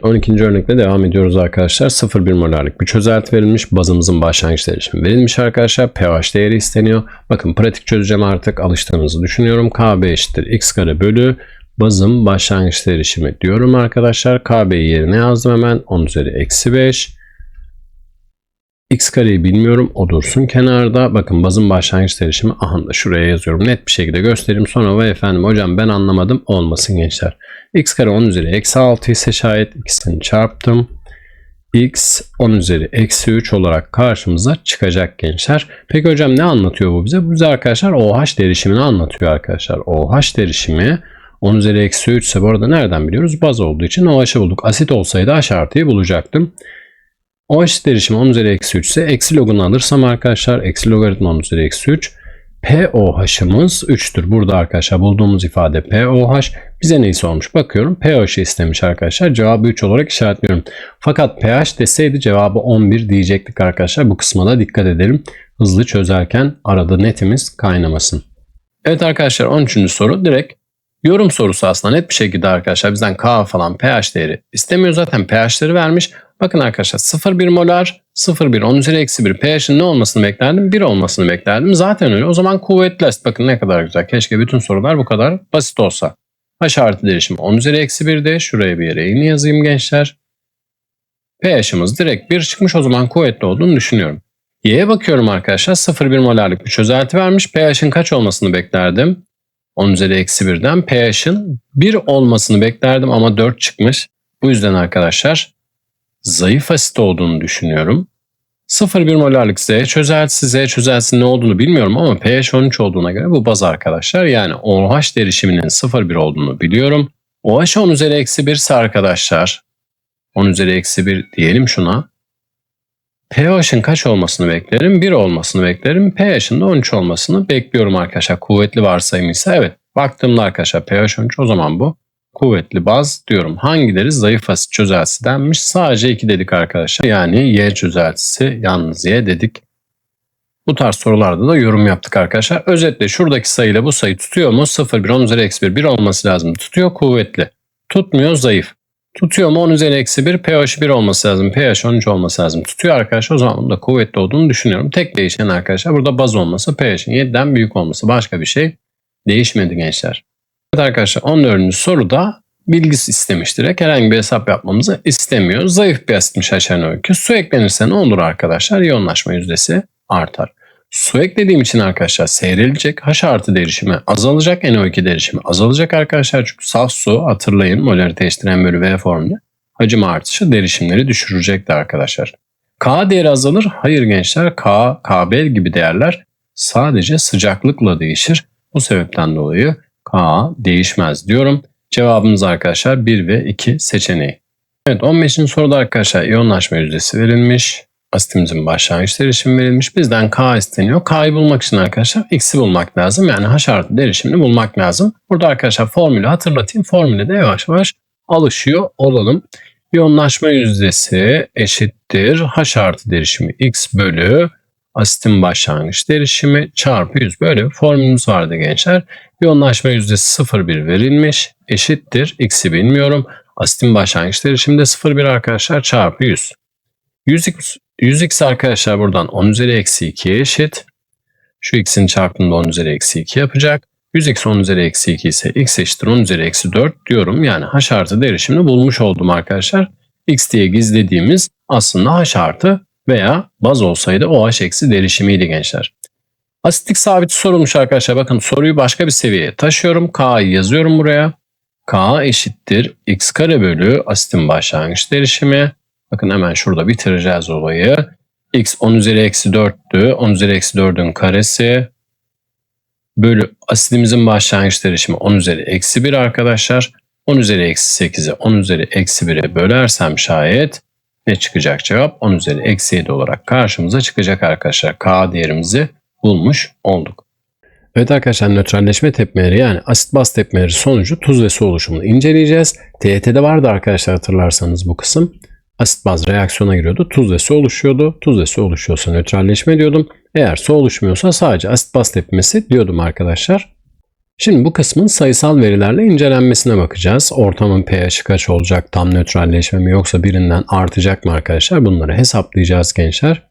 12. örnekle devam ediyoruz arkadaşlar. 0,1 molarlık bir çözelti verilmiş. Bazımızın başlangıç değeri verilmiş arkadaşlar. pH değeri isteniyor. Bakın pratik çözeceğim artık alıştığınızı düşünüyorum. KB eşittir x kare bölü bazım başlangıç değeri diyorum arkadaşlar. KB'yi yerine yazdım hemen. 10 üzeri eksi 5. X kareyi bilmiyorum. O dursun kenarda. Bakın bazın başlangıç değişimi aha da şuraya yazıyorum. Net bir şekilde göstereyim. Sonra vay efendim hocam ben anlamadım. Olmasın gençler. X kare 10 üzeri eksi 6 ise şayet ikisini çarptım. X 10 üzeri eksi 3 olarak karşımıza çıkacak gençler. Peki hocam ne anlatıyor bu bize? Bu bize arkadaşlar OH derişimini anlatıyor arkadaşlar. OH derişimi 10 üzeri eksi 3 ise bu arada nereden biliyoruz? Baz olduğu için OH'ı bulduk. Asit olsaydı H artıyı bulacaktım. OH derişimi 10 üzeri eksi 3 ise eksi logunu alırsam arkadaşlar eksi logaritma 10 üzeri eksi 3 POH'ımız 3'tür. Burada arkadaşlar bulduğumuz ifade POH. Bize neyse olmuş bakıyorum. pH'i istemiş arkadaşlar. Cevabı 3 olarak işaretliyorum. Fakat pH deseydi cevabı 11 diyecektik arkadaşlar. Bu kısma da dikkat edelim. Hızlı çözerken arada netimiz kaynamasın. Evet arkadaşlar 13. soru direkt yorum sorusu aslında net bir şekilde arkadaşlar bizden K falan pH değeri istemiyor. Zaten pH'leri vermiş. Bakın arkadaşlar 0,1 molar 0,1 10 üzeri eksi 1 pH'in ne olmasını beklerdim? 1 olmasını beklerdim. Zaten öyle. O zaman kuvvetli asit. Bakın ne kadar güzel. Keşke bütün sorular bu kadar basit olsa. H artı derişim 10 üzeri eksi 1'de. Şuraya bir yere yeni yazayım gençler. pH'imiz direkt 1 çıkmış. O zaman kuvvetli olduğunu düşünüyorum. Y'ye bakıyorum arkadaşlar. 0,1 molarlık bir çözelti vermiş. pH'in kaç olmasını beklerdim? 10 üzeri eksi 1'den pH'in 1 olmasını beklerdim ama 4 çıkmış. Bu yüzden arkadaşlar zayıf asit olduğunu düşünüyorum. 0,1 molarlık Z çözeltisi, Z çözeltisinin ne olduğunu bilmiyorum ama pH 13 olduğuna göre bu baz arkadaşlar. Yani OH derişiminin 0,1 olduğunu biliyorum. OH 10 üzeri eksi 1 ise arkadaşlar 10 üzeri eksi 1 diyelim şuna. pH'in kaç olmasını beklerim? 1 olmasını beklerim. pH'in de 13 olmasını bekliyorum arkadaşlar. Kuvvetli varsayım ise evet. Baktığımda arkadaşlar pH 13 o zaman bu kuvvetli baz diyorum. Hangileri zayıf asit çözeltisi denmiş? Sadece iki dedik arkadaşlar. Yani Y çözeltisi yalnız Y dedik. Bu tarz sorularda da yorum yaptık arkadaşlar. Özetle şuradaki sayıyla bu sayı tutuyor mu? 0, 1, 10 üzeri eksi 1, 1 olması lazım. Tutuyor kuvvetli. Tutmuyor zayıf. Tutuyor mu 10 üzeri eksi 1, pH 1 olması lazım. pH 13 olması lazım. Tutuyor arkadaşlar o zaman bunda kuvvetli olduğunu düşünüyorum. Tek değişen arkadaşlar burada baz olması, pH'in 7'den büyük olması. Başka bir şey değişmedi gençler. Evet arkadaşlar 14. soruda bilgisi istemiş direkt. Herhangi bir hesap yapmamızı istemiyor. Zayıf bir asitmiş HNO2. Su eklenirse ne olur arkadaşlar? İyonlaşma yüzdesi artar. Su eklediğim için arkadaşlar seyrilecek. H artı derişimi azalacak. NO2 derişimi azalacak arkadaşlar. Çünkü saf su hatırlayın molarite eşittir bölü V formunda. Hacim artışı derişimleri düşürecektir arkadaşlar. K değeri azalır. Hayır gençler K, KB gibi değerler sadece sıcaklıkla değişir. Bu sebepten dolayı K değişmez diyorum. Cevabımız arkadaşlar 1 ve 2 seçeneği. Evet 15. soruda arkadaşlar iyonlaşma yüzdesi verilmiş. Asitimizin başlangıç derişimi verilmiş. Bizden K isteniyor. K'yı bulmak için arkadaşlar X'i bulmak lazım. Yani H artı derişimini bulmak lazım. Burada arkadaşlar formülü hatırlatayım. Formüle de yavaş yavaş alışıyor olalım. İyonlaşma yüzdesi eşittir H artı derişimi X bölü asitin başlangıç derişimi çarpı 100. Böyle bir formülümüz vardı gençler. Yoğunlaşma yüzdesi 0,1 verilmiş. Eşittir. X'i bilmiyorum. Asitin başlangıç derişimi de 0,1 arkadaşlar çarpı 100. 100x, 100x arkadaşlar buradan 10 üzeri eksi 2'ye eşit. Şu x'in çarpımında 10 üzeri eksi 2 yapacak. 100x 10 üzeri eksi 2 ise x eşittir 10 üzeri eksi 4 diyorum. Yani h artı derişimini bulmuş oldum arkadaşlar. x diye gizlediğimiz aslında h artı veya baz olsaydı OH eksi derişimiydi gençler. Asitlik sabiti sorulmuş arkadaşlar. Bakın soruyu başka bir seviyeye taşıyorum. K'yı yazıyorum buraya. K eşittir x kare bölü asitin başlangıç derişimi. Bakın hemen şurada bitireceğiz olayı. x 10 üzeri eksi 4'tü. 10 üzeri eksi 4'ün karesi. Bölü asitimizin başlangıç derişimi 10 üzeri eksi 1 arkadaşlar. 10 üzeri eksi 8'i 10 üzeri eksi 1'e bölersem şayet ne çıkacak cevap? 10 üzeri eksi 7 olarak karşımıza çıkacak arkadaşlar. K değerimizi bulmuş olduk. Evet arkadaşlar nötralleşme tepmeleri yani asit baz tepmeleri sonucu tuz ve su oluşumunu inceleyeceğiz. TYT'de vardı arkadaşlar hatırlarsanız bu kısım. Asit baz reaksiyona giriyordu. Tuz ve su oluşuyordu. Tuz ve su oluşuyorsa nötralleşme diyordum. Eğer su oluşmuyorsa sadece asit baz tepmesi diyordum arkadaşlar. Şimdi bu kısmın sayısal verilerle incelenmesine bakacağız. Ortamın pH'i kaç olacak, tam nötralleşme mi yoksa birinden artacak mı arkadaşlar? Bunları hesaplayacağız gençler.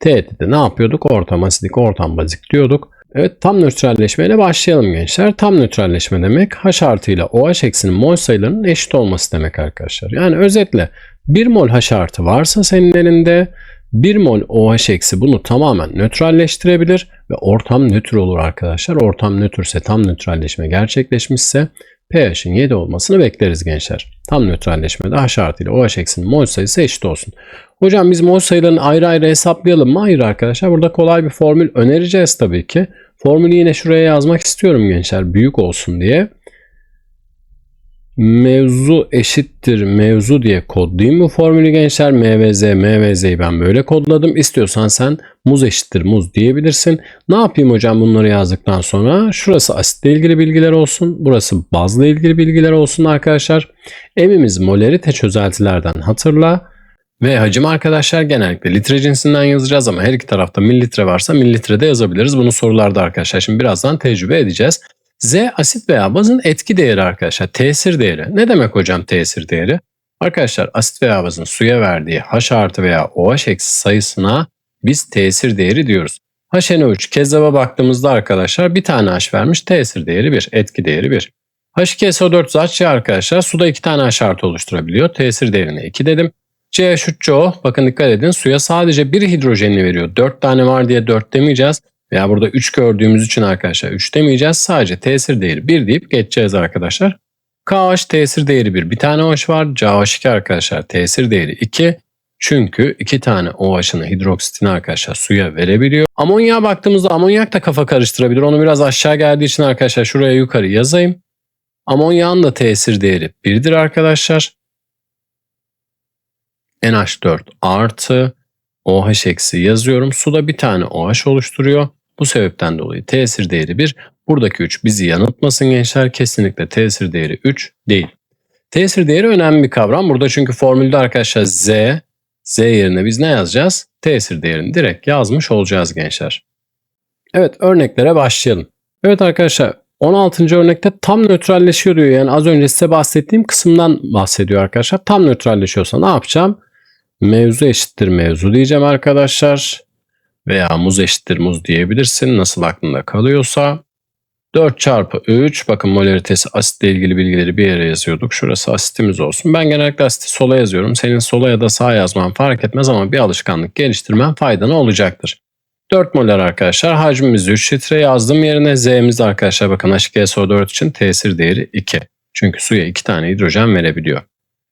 TET'de ne yapıyorduk? Ortam asidik, ortam bazik diyorduk. Evet tam nötralleşme ile başlayalım gençler. Tam nötralleşme demek H artı ile OH eksinin mol sayılarının eşit olması demek arkadaşlar. Yani özetle 1 mol H artı varsa senin elinde 1 mol OH bunu tamamen nötralleştirebilir ve ortam nötr olur arkadaşlar. Ortam nötrse tam nötralleşme gerçekleşmişse pH'in 7 olmasını bekleriz gençler. Tam nötralleşmede H artı ile OH eksinin mol sayısı eşit olsun. Hocam biz mol sayılarını ayrı ayrı hesaplayalım mı? Hayır arkadaşlar. Burada kolay bir formül önereceğiz tabii ki. Formülü yine şuraya yazmak istiyorum gençler. Büyük olsun diye. Mevzu eşittir mevzu diye kodlayayım bu formülü gençler. MVZ, MVZ'yi ben böyle kodladım. İstiyorsan sen muz eşittir muz diyebilirsin. Ne yapayım hocam bunları yazdıktan sonra? Şurası asitle ilgili bilgiler olsun. Burası bazla ilgili bilgiler olsun arkadaşlar. Emimiz molerite çözeltilerden hatırla. Ve hacim arkadaşlar genellikle litre cinsinden yazacağız ama her iki tarafta mililitre varsa mililitre de yazabiliriz. Bunu sorularda arkadaşlar şimdi birazdan tecrübe edeceğiz. Z asit veya bazın etki değeri arkadaşlar. Tesir değeri. Ne demek hocam tesir değeri? Arkadaşlar asit veya bazın suya verdiği H artı veya OH eksi sayısına biz tesir değeri diyoruz. HNO3 kezzaba baktığımızda arkadaşlar bir tane H vermiş tesir değeri 1, etki değeri 1. H2SO4 zatçı arkadaşlar suda iki tane H artı oluşturabiliyor. Tesir değerine 2 dedim. CH3CO bakın dikkat edin suya sadece bir hidrojenini veriyor. 4 tane var diye 4 demeyeceğiz. Veya burada 3 gördüğümüz için arkadaşlar 3 demeyeceğiz. Sadece tesir değeri 1 deyip geçeceğiz arkadaşlar. KH tesir değeri 1. Bir tane OH var. CH2 arkadaşlar tesir değeri 2. Çünkü 2 tane OH'ını hidroksitini arkadaşlar suya verebiliyor. Amonyağa baktığımızda amonyak da kafa karıştırabilir. Onu biraz aşağı geldiği için arkadaşlar şuraya yukarı yazayım. Amonyağın da tesir değeri 1'dir arkadaşlar. NH4 artı OH eksi yazıyorum. Suda bir tane OH oluşturuyor. Bu sebepten dolayı tesir değeri 1. Buradaki 3 bizi yanıltmasın gençler. Kesinlikle tesir değeri 3 değil. Tesir değeri önemli bir kavram. Burada çünkü formülde arkadaşlar Z, Z yerine biz ne yazacağız? Tesir değerini direkt yazmış olacağız gençler. Evet örneklere başlayalım. Evet arkadaşlar 16. örnekte tam nötralleşiyor diyor. Yani az önce size bahsettiğim kısımdan bahsediyor arkadaşlar. Tam nötralleşiyorsa ne yapacağım? Mevzu eşittir mevzu diyeceğim arkadaşlar. Veya muz eşittir muz diyebilirsin. Nasıl aklında kalıyorsa. 4 çarpı 3. Bakın molaritesi asitle ilgili bilgileri bir yere yazıyorduk. Şurası asitimiz olsun. Ben genellikle asiti sola yazıyorum. Senin sola ya da sağa yazman fark etmez ama bir alışkanlık geliştirmen faydalı olacaktır. 4 molar arkadaşlar. Hacmimiz 3 litre yazdım yerine. Z'miz arkadaşlar bakın H2SO4 için tesir değeri 2. Çünkü suya 2 tane hidrojen verebiliyor.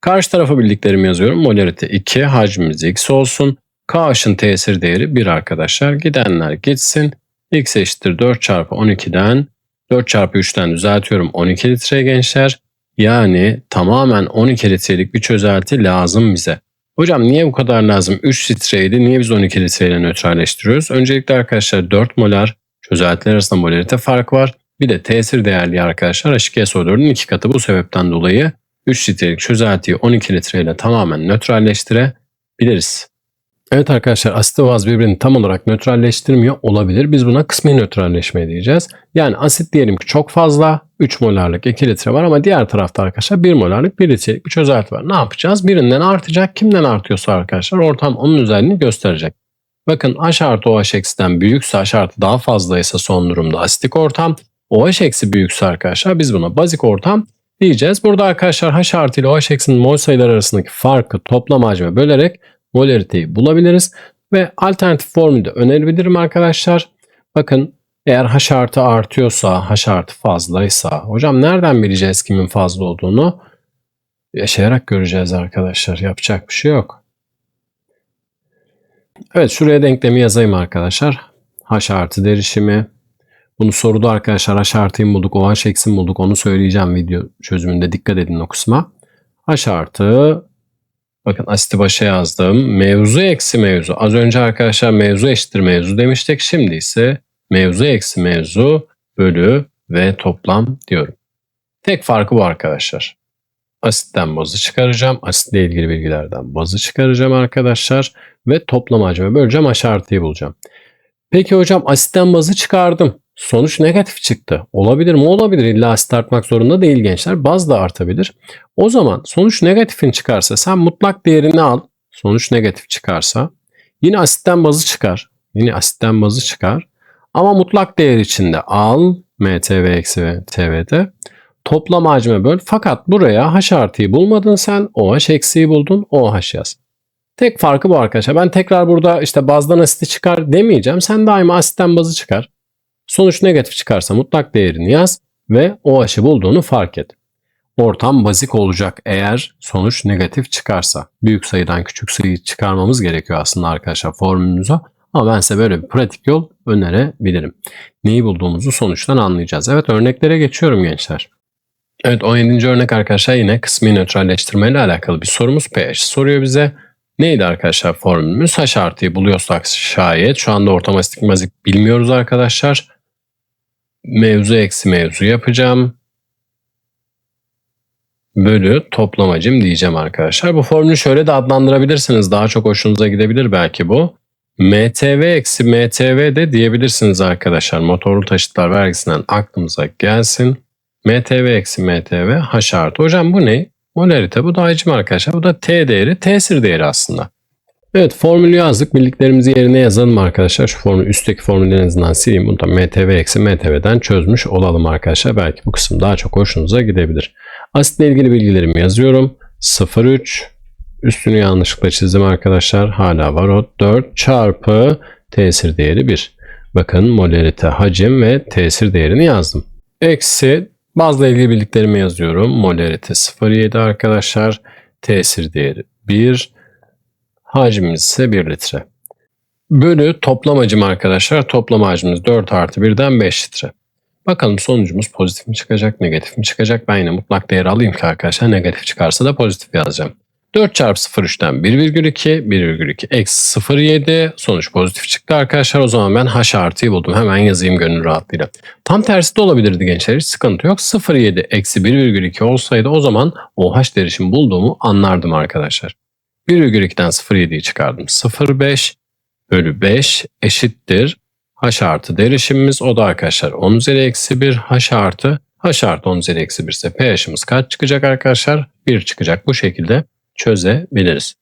Karşı tarafa bildiklerimi yazıyorum. Molarite 2, hacmimiz x olsun. KH'ın tesir değeri 1 arkadaşlar. Gidenler gitsin. X eşittir 4 çarpı 12'den 4 çarpı 3'ten düzeltiyorum 12 litre gençler. Yani tamamen 12 litrelik bir çözelti lazım bize. Hocam niye bu kadar lazım? 3 litreydi. Niye biz 12 litreyle nötralleştiriyoruz? Öncelikle arkadaşlar 4 molar çözeltiler arasında molarite fark var. Bir de tesir değerli arkadaşlar H2SO4'ün 2 katı bu sebepten dolayı 3 litrelik çözeltiyi 12 litreyle tamamen nötralleştirebiliriz. Evet arkadaşlar asit ve baz birbirini tam olarak nötralleştirmiyor olabilir. Biz buna kısmi nötralleşme diyeceğiz. Yani asit diyelim ki çok fazla 3 molarlık 2 litre var ama diğer tarafta arkadaşlar 1 molarlık 1 litrelik bir çözelti var. Ne yapacağız? Birinden artacak. Kimden artıyorsa arkadaşlar ortam onun özelliğini gösterecek. Bakın H artı OH eksiden büyükse H artı daha fazlaysa son durumda asitik ortam. OH eksi büyükse arkadaşlar biz buna bazik ortam diyeceğiz. Burada arkadaşlar H artı ile OH eksinin mol sayıları arasındaki farkı toplam hacme bölerek molariteyi bulabiliriz. Ve alternatif formülde önerebilirim arkadaşlar. Bakın eğer H artı artıyorsa, H artı fazlaysa, hocam nereden bileceğiz kimin fazla olduğunu? Yaşayarak göreceğiz arkadaşlar. Yapacak bir şey yok. Evet şuraya denklemi yazayım arkadaşlar. H artı derişimi bunu soruda arkadaşlar H artıyı bulduk, OH eksim bulduk. Onu söyleyeceğim video çözümünde. Dikkat edin o kısma. H artı bakın asiti başa yazdım. Mevzu eksi mevzu. Az önce arkadaşlar mevzu eşittir mevzu demiştik. Şimdi ise mevzu eksi mevzu bölü ve toplam diyorum. Tek farkı bu arkadaşlar. Asitten bazı çıkaracağım. Asitle ilgili bilgilerden bazı çıkaracağım arkadaşlar. Ve toplam hacme böleceğim. H artıyı bulacağım. Peki hocam asitten bazı çıkardım. Sonuç negatif çıktı. Olabilir mi? Olabilir. İlla asit artmak zorunda değil gençler. Baz da artabilir. O zaman sonuç negatifin çıkarsa sen mutlak değerini al. Sonuç negatif çıkarsa yine asitten bazı çıkar. Yine asitten bazı çıkar. Ama mutlak değer içinde al MTV eksi TV'de toplam hacme böl. Fakat buraya H artıyı bulmadın sen. OH eksiği buldun. OH yaz. Tek farkı bu arkadaşlar. Ben tekrar burada işte bazdan asiti çıkar demeyeceğim. Sen daima asitten bazı çıkar. Sonuç negatif çıkarsa mutlak değerini yaz ve OH'ı bulduğunu fark et. Ortam bazik olacak eğer sonuç negatif çıkarsa. Büyük sayıdan küçük sayıyı çıkarmamız gerekiyor aslında arkadaşlar formülümüze. Ama ben size böyle bir pratik yol önerebilirim. Neyi bulduğumuzu sonuçtan anlayacağız. Evet örneklere geçiyorum gençler. Evet 17. örnek arkadaşlar yine kısmi nötralleştirme ile alakalı bir sorumuz pH soruyor bize. Neydi arkadaşlar formülümüz? H artıyı buluyorsak şayet şu anda ortam asitik bazik bilmiyoruz arkadaşlar. Mevzu eksi mevzu yapacağım. Bölü toplamacım diyeceğim arkadaşlar. Bu formülü şöyle de adlandırabilirsiniz. Daha çok hoşunuza gidebilir belki bu. MTV eksi MTV de diyebilirsiniz arkadaşlar. Motorlu taşıtlar vergisinden aklımıza gelsin. MTV eksi MTV H artı. Hocam bu ne? Molarite bu da hacim arkadaşlar. Bu da T değeri, tesir değeri aslında. Evet formülü yazdık. Bildiklerimizi yerine yazalım arkadaşlar. Şu formül üstteki formülü en azından sileyim. Bunu da MTV eksi MTV'den çözmüş olalım arkadaşlar. Belki bu kısım daha çok hoşunuza gidebilir. Asitle ilgili bilgilerimi yazıyorum. 0,3 üstünü yanlışlıkla çizdim arkadaşlar. Hala var o. 4 çarpı tesir değeri 1. Bakın molarite, hacim ve tesir değerini yazdım. Eksi bazla ilgili bildiklerimi yazıyorum. Molarite 0,7 arkadaşlar. Tesir değeri 1. Hacmimiz ise 1 litre. Bölü toplam hacim arkadaşlar. Toplam hacmimiz 4 artı 1'den 5 litre. Bakalım sonucumuz pozitif mi çıkacak, negatif mi çıkacak? Ben yine mutlak değer alayım ki arkadaşlar negatif çıkarsa da pozitif yazacağım. 4 çarpı 0,3'ten 1,2, 1,2 eksi 0,7 sonuç pozitif çıktı arkadaşlar. O zaman ben H artıyı buldum. Hemen yazayım gönül rahatlığıyla. Tam tersi de olabilirdi gençler. Hiç sıkıntı yok. 0,7 eksi 1,2 olsaydı o zaman OH derişim bulduğumu anlardım arkadaşlar. 1,2'den 0,7'yi çıkardım. 0,5 bölü 5 eşittir. H artı derişimimiz o da arkadaşlar 10 üzeri eksi 1 H artı H artı 10 üzeri eksi 1 ise pH'imiz kaç çıkacak arkadaşlar? 1 çıkacak. Bu şekilde çözebiliriz.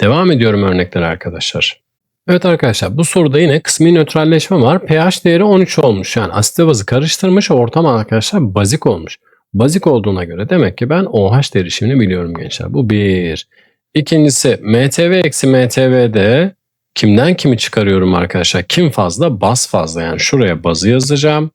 Devam ediyorum örnekler arkadaşlar. Evet arkadaşlar bu soruda yine kısmi nötralleşme var. pH değeri 13 olmuş. Yani asite bazı karıştırmış ortam arkadaşlar bazik olmuş. Bazik olduğuna göre demek ki ben OH derişimini biliyorum gençler. Bu bir. İkincisi MTV eksi MTV'de kimden kimi çıkarıyorum arkadaşlar? Kim fazla? Baz fazla. Yani şuraya bazı yazacağım.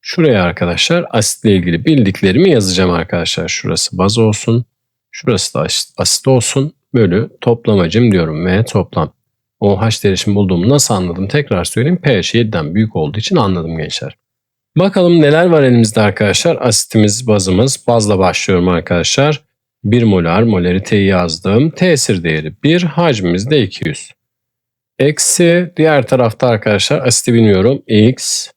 Şuraya arkadaşlar asitle ilgili bildiklerimi yazacağım arkadaşlar. Şurası baz olsun. Şurası da asit olsun. Bölü toplamacım diyorum. V toplam. OH derişim bulduğumu nasıl anladım? Tekrar söyleyeyim. pH 7'den büyük olduğu için anladım gençler. Bakalım neler var elimizde arkadaşlar. Asitimiz, bazımız. Bazla başlıyorum arkadaşlar. 1 molar molariteyi yazdım. Tesir değeri 1, hacmimiz de 200. Eksi diğer tarafta arkadaşlar asiti bilmiyorum. X.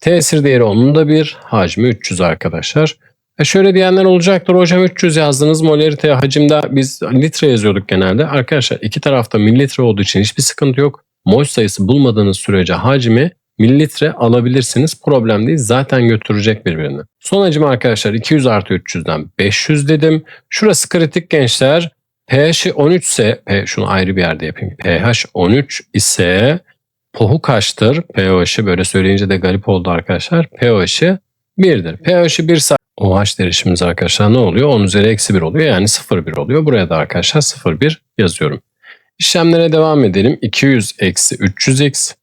Tesir değeri onun da 1, hacmi 300 arkadaşlar. E şöyle diyenler olacaktır. Hocam 300 yazdınız molarite hacimde biz litre yazıyorduk genelde. Arkadaşlar iki tarafta mililitre olduğu için hiçbir sıkıntı yok. Mol sayısı bulmadığınız sürece hacmi mililitre alabilirsiniz. Problem değil. Zaten götürecek birbirini. Son hacim arkadaşlar 200 artı 300'den 500 dedim. Şurası kritik gençler. pH 13 ise, şunu ayrı bir yerde yapayım. pH 13 ise pohu kaçtır? pH'i böyle söyleyince de garip oldu arkadaşlar. pH'i 1'dir. pH'i 1 ise OH derişimimiz arkadaşlar ne oluyor? 10 üzeri eksi 1 oluyor. Yani 0,1 oluyor. Buraya da arkadaşlar 0,1 yazıyorum. İşlemlere devam edelim. 200 eksi 300x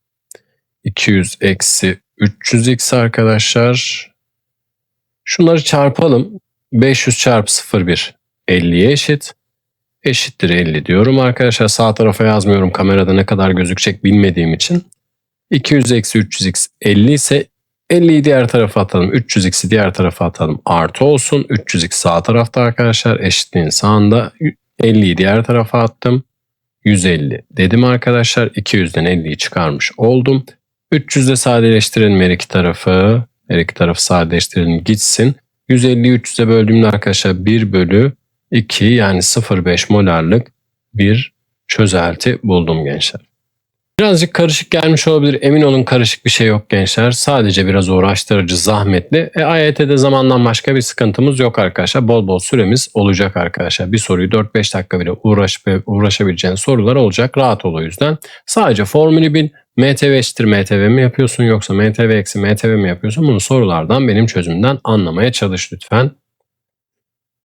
200 eksi 300x arkadaşlar. Şunları çarpalım. 500 çarpı 0,1 50'ye eşit. Eşittir 50 diyorum arkadaşlar. Sağ tarafa yazmıyorum. Kamerada ne kadar gözükecek bilmediğim için. 200 eksi 300x 50 ise 50'yi diğer tarafa atalım. 300x'i diğer tarafa atalım. Artı olsun. 300x sağ tarafta arkadaşlar. Eşitliğin sağında. 50'yi diğer tarafa attım. 150 dedim arkadaşlar. 200'den 50'yi çıkarmış oldum. 300'de sadeleştirelim her iki tarafı. Her iki tarafı sadeleştirelim gitsin. 150'yi 300'e böldüğümde arkadaşlar 1 bölü 2 yani 0,5 molarlık bir çözelti buldum gençler. Birazcık karışık gelmiş olabilir. Emin olun karışık bir şey yok gençler. Sadece biraz uğraştırıcı, zahmetli. E, AYT'de zamandan başka bir sıkıntımız yok arkadaşlar. Bol bol süremiz olacak arkadaşlar. Bir soruyu 4-5 dakika bile uğraş, uğraşabileceğin sorular olacak. Rahat ol o yüzden. Sadece formülü bil. MTV eşittir MTV mi yapıyorsun yoksa MTV eksi MTV mi yapıyorsun? Bunu sorulardan benim çözümden anlamaya çalış lütfen.